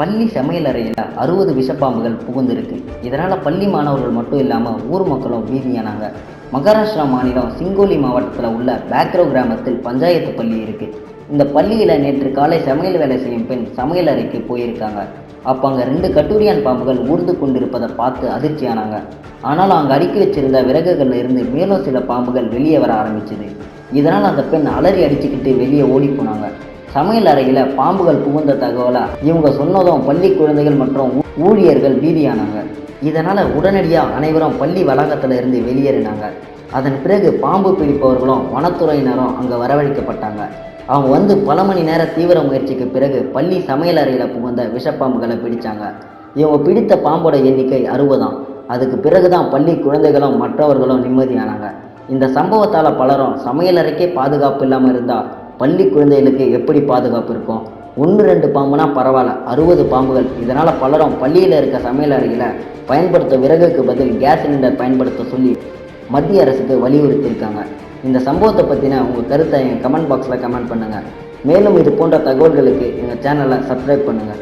பள்ளி சமையலறையில் அறுபது விஷப்பாம்புகள் புகுந்திருக்கு. இதனால் பள்ளி மாணவர்கள் மட்டும் இல்லாமல் ஊர் மக்களும் பீதியானாங்க. மகாராஷ்டிரா மாநிலம் சிங்கோலி மாவட்டத்தில் உள்ள பேக்ரோ கிராமத்தில் பஞ்சாயத்து பள்ளி இருக்குது இந்த பள்ளியில் நேற்று காலை சமையல் வேலை செய்யும் பெண் சமையல் அறைக்கு போயிருக்காங்க. அப்போ அங்கே ரெண்டு கட்டுரியான் பாம்புகள் ஊர்ந்து கொண்டிருப்பதை பார்த்து அதிர்ச்சியானாங்க ஆனால் அங்கே அடுக்கி வச்சிருந்த விறகுகளில் இருந்து மேலும் சில பாம்புகள் வெளியே வர ஆரம்பிச்சுது. இதனால் அந்த பெண் அலறி அடிச்சுக்கிட்டு வெளியே ஓடி போனாங்க. சமையல் அறையில் பாம்புகள் புகுந்த தகவலை? இவங்க சொன்னதும் பள்ளி குழந்தைகள் மற்றும் ஊழியர்கள் பீதியானாங்க. இதனால் உடனடியாக அனைவரும் பள்ளி வளாகத்தில் இருந்து வெளியேறினாங்க. அதன் பிறகு பாம்பு பிடிப்பவர்களும் வனத்துறையினரும் அங்கே வரவழைக்கப்பட்டாங்க. அவங்க வந்து பல மணி நேர தீவிர முயற்சிக்கு பிறகு பள்ளி சமையல் அறையில் புகுந்த விஷப்பாம்புகளை பிடித்தாங்க இவங்க பிடித்த பாம்போட எண்ணிக்கை அறுபதாம். அதுக்கு பிறகுதான் பள்ளி குழந்தைகளும் மற்றவர்களும் நிம்மதியானாங்க. இந்த சம்பவத்தால் பலரும் சமையலறைக்கே பாதுகாப்பு இல்லாமல் இருந்தால் பள்ளி குழந்தைகளுக்கு எப்படி பாதுகாப்பு இருக்கும் ஒன்று ரெண்டு பாம்புனா பரவாயில்ல. அறுபது பாம்புகள். இதனால் பலரும் பள்ளியில் இருக்க சமையல் அறையில் பயன்படுத்த விறகுக்கு பதில் கேஸ் சிலிண்டர் பயன்படுத்த சொல்லி மத்திய அரசுக்கு வலியுறுத்தியிருக்காங்க. இந்த சம்பவத்தை பற்றின உங்கள் கருத்தை என் கமெண்ட் பாக்ஸில் கமெண்ட் பண்ணுங்கள் மேலும் இது போன்ற தகவல்களுக்கு எங்கள் சேனலை சப்ஸ்கிரைப் பண்ணுங்கள்